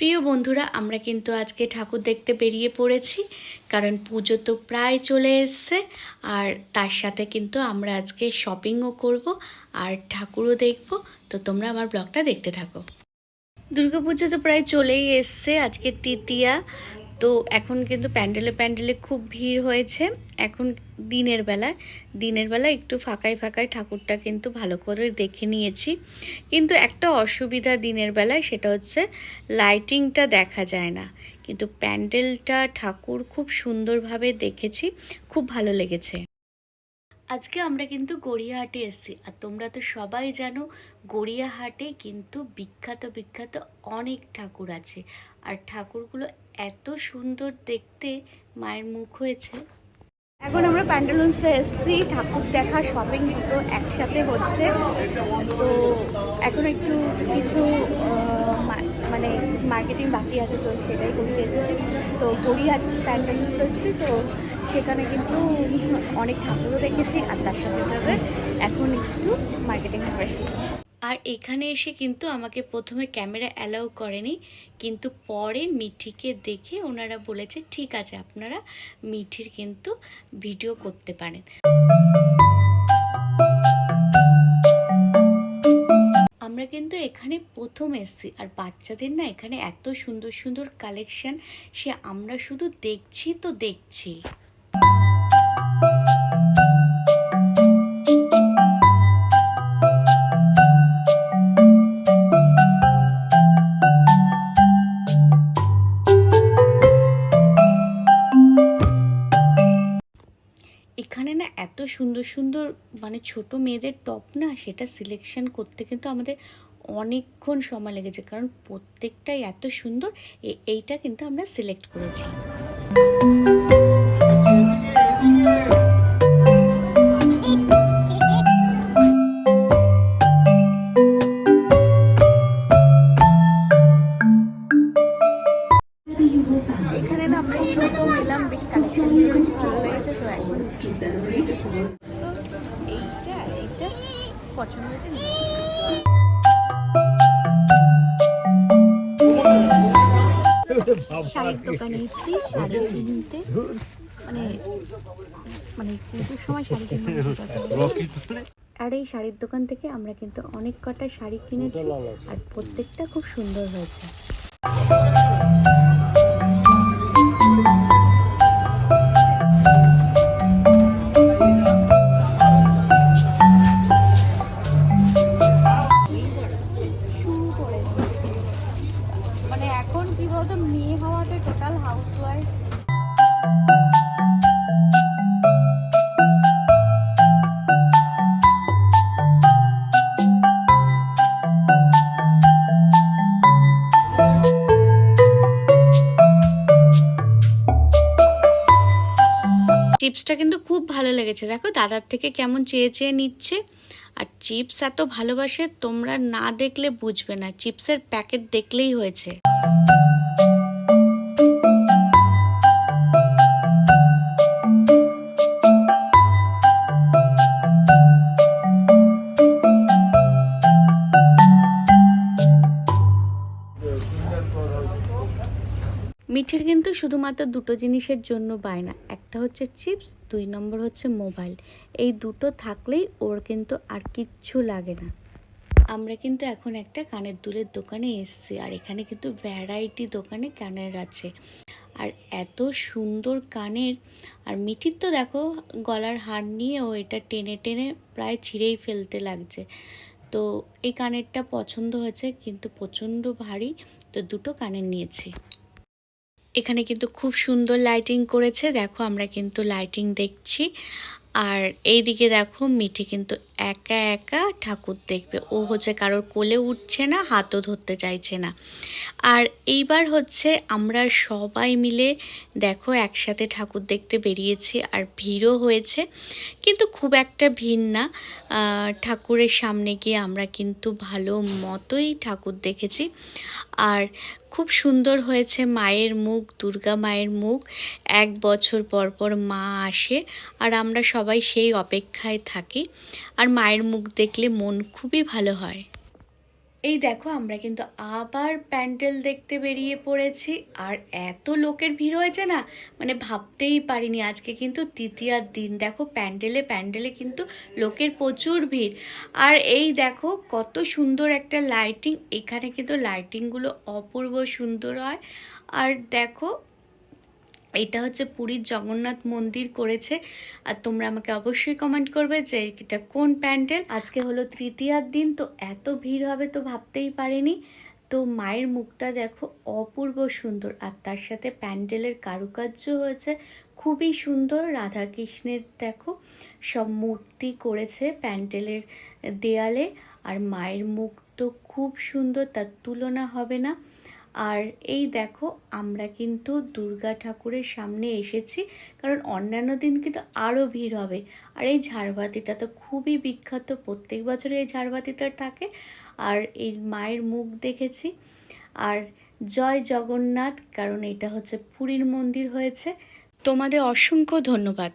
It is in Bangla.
প্রিয় বন্ধুরা, আমরা কিন্তু আজকে ঠাকুর দেখতে বেরিয়ে পড়েছি, কারণ পুজো তো প্রায় চলে এসছে, আর তার সাথে কিন্তু আমরা আজকে শপিংও করব আর ঠাকুরও দেখব। তো তোমরা আমার ব্লগটা দেখতে থাকো। দুর্গাপুজো তো প্রায় চলেই এসছে, আজকে তৃতীয়া তো এখন কিন্তু প্যান্ডেলে প্যান্ডেলে খুব ভিড় হয়েছে। এখন দিনের বেলা দিনের বেলা একটু ফাঁকায় ফাঁকায় ঠাকুরটা কিন্তু ভালো করে দেখে নিয়েছি। কিন্তু একটা অসুবিধা দিনের বেলায়, সেটা হচ্ছে লাইটিংটা দেখা যায় না। কিন্তু প্যান্ডেলটা ঠাকুর খুব সুন্দরভাবে দেখেছি, খুব ভালো লেগেছে। আজকে আমরা কিন্তু গড়িয়াহাটে এসেছি। আর তোমরা তো সবাই জানো, গড়িয়াহাটে কিন্তু বিখ্যাত বিখ্যাত অনেক ঠাকুর আছে। আর ঠাকুরগুলো এত সুন্দর দেখতে মায়ের মুখ হয়েছে। এখন আমরা প্যান্ডেলুন্সে এসেছি, ঠাকুর দেখা শপিং দুটো একসাথে হচ্ছে। তো এখন একটু কিছু মানে মার্কেটিং বাকি আছে, তো সেটাই করতে এসেছি। তো গড়িয়াহাট প্যান্ডেলুন্স এসেছি, তো সেখানে কিন্তু অনেক ঠাকুরও দেখেছি আর তার সাথে সাথে এখন একটু মার্কেটিং হবে। আর এখানে এসে কিন্তু আমাকে প্রথমে ক্যামেরা অ্যালাউ করেনি, কিন্তু পরে মিঠিকে দেখে ওনারা বলেছে, ঠিক আছে, আপনারা মিঠির কিন্তু ভিডিও করতে পারেন। আমরা কিন্তু এখানে প্রথম এসেছি, আর বাচ্চাদের না এখানে এত সুন্দর সুন্দর কালেকশন সে আমরা শুধু দেখছি তো দেখছি। সুন্দর সুন্দর মানে ছোট মেয়েদের টপ না, সেটা সিলেকশন করতে কিন্তু আমাদের অনেকক্ষণ সময় লেগেছে। কারণ প্রত্যেকটাই এত সুন্দর এইটা কিন্তু আমরা সিলেক্ট করেছি এখানে না আমরা প্রথম এলাম, বেশ ভালো হয়েছে শাড়ির এসেছি মানে মানে সময় শাড়ি আর এই শাড়ির দোকান থেকে আমরা কিন্তু অনেক কটা শাড়ি কিনেছি, আর প্রত্যেকটা খুব সুন্দর হয়েছে। চিপসটা কিন্তু খুব ভালো লেগেছে। দেখো দাদার থেকে কেমন চেয়ে চেয়ে নিচ্ছে। আর চিপস এত ভালোবাসে, তোমরা না দেখলে বুঝবে না। চিপসের প্যাকেট দেখলেই হয়েছে। মিঠির কিন্তু শুধুমাত্র দুটো জিনিসের জন্য বায়না একটা হচ্ছে চিপস, দুই নম্বর হচ্ছে মোবাইল। এই দুটো থাকলেই ওর কিন্তু আর কিচ্ছু লাগে না। আমরা কিন্তু এখন একটা কানের দুলের দোকানে এসেছি আর এখানে কিন্তু ভ্যারাইটি দোকানে কানের আছে। আর এত সুন্দর কানের, আর মিঠির তো দেখো গলার হার নিয়ে ও এটা টেনে টেনে প্রায় ছিঁড়েই ফেলতে লাগছে। তো এই কানেরটা পছন্দ হয়েছে কিন্তু প্রচণ্ড ভারী, তো দুটো কানের নিয়েছি। এখানে কিন্তু খুব সুন্দর লাইটিং করেছে। দেখো আমরা কিন্তু লাইটিং দেখছি। আর এইদিকে দেখো মিঠি কিন্তু একা একা ঠাকুর দেখবে। ও হচ্ছে কারোর কোলে উঠছে না, হাতও ধরতে চাইছে না। আর এইবার হচ্ছে আমরা সবাই মিলে দেখো একসাথে ঠাকুর দেখতে বেরিয়েছি আর ভিড়ও হয়েছে। কিন্তু খুব একটা ভিড় না। ঠাকুরের সামনে গিয়ে আমরা কিন্তু ভালো মতোই ঠাকুর দেখেছি। আর খুব সুন্দর হয়েছে মায়ের মুখ, দুর্গা মায়ের মুখ। এক বছর পর পর মা আসে আর আমরা সবাই সেই অপেক্ষায় থাকি। আর মায়ের মুখ দেখলে মন খুবই ভালো হয়। এই দেখো, আমরা কিন্তু আবার প্যান্ডেল দেখতে বেরিয়ে পড়েছি। আর এত লোকের ভিড় হয়েছে না? মানে ভাবতেই পারিনি আজকে কিন্তু তৃতীয়ার দিন। দেখো, প্যান্ডেলে প্যান্ডেলে কিন্তু লোকের প্রচুর ভিড়। আর এই দেখো, কত সুন্দর একটা লাইটিং এখানে কিন্তু লাইটিংগুলো অপূর্ব সুন্দর হয়। আর দেখো এটা হচ্ছে পুরীর জগন্নাথ মন্দির করেছে, আর তোমরা আমাকে অবশ্যই কমেন্ট করবে যে এটা কোন প্যান্ডেল। আজকে হলো তৃতীয়ার দিন, তো এত ভিড় হবে তো ভাবতেই পারিনি। তো মায়ের মুখটা দেখো অপূর্ব সুন্দর, আর তার সাথে প্যান্ডেলের কারুকার্য হয়েছে, খুবই সুন্দর। রাধা কৃষ্ণের দেখো সব মূর্তি করেছে প্যান্ডেলের দেয়ালে, আর মায়ের মুখ তো খুব সুন্দর, তার তুলনা হবে না। আর এই দেখো, আমরা কিন্তু দুর্গা ঠাকুরের সামনে এসেছি, কারণ অন্যান্য দিন কিন্তু আরও ভিড় হবে। আর এই ঝাড়বাতিটা তো খুবই বিখ্যাত, প্রত্যেক বছর এই ঝাড়বাতিটা থাকে। আর এই মায়ের মুখ দেখেছি। আর জয় জগন্নাথ, কারণ এটা হচ্ছে পুরীর মন্দির হয়েছে। তোমাদের অসংখ্য ধন্যবাদ।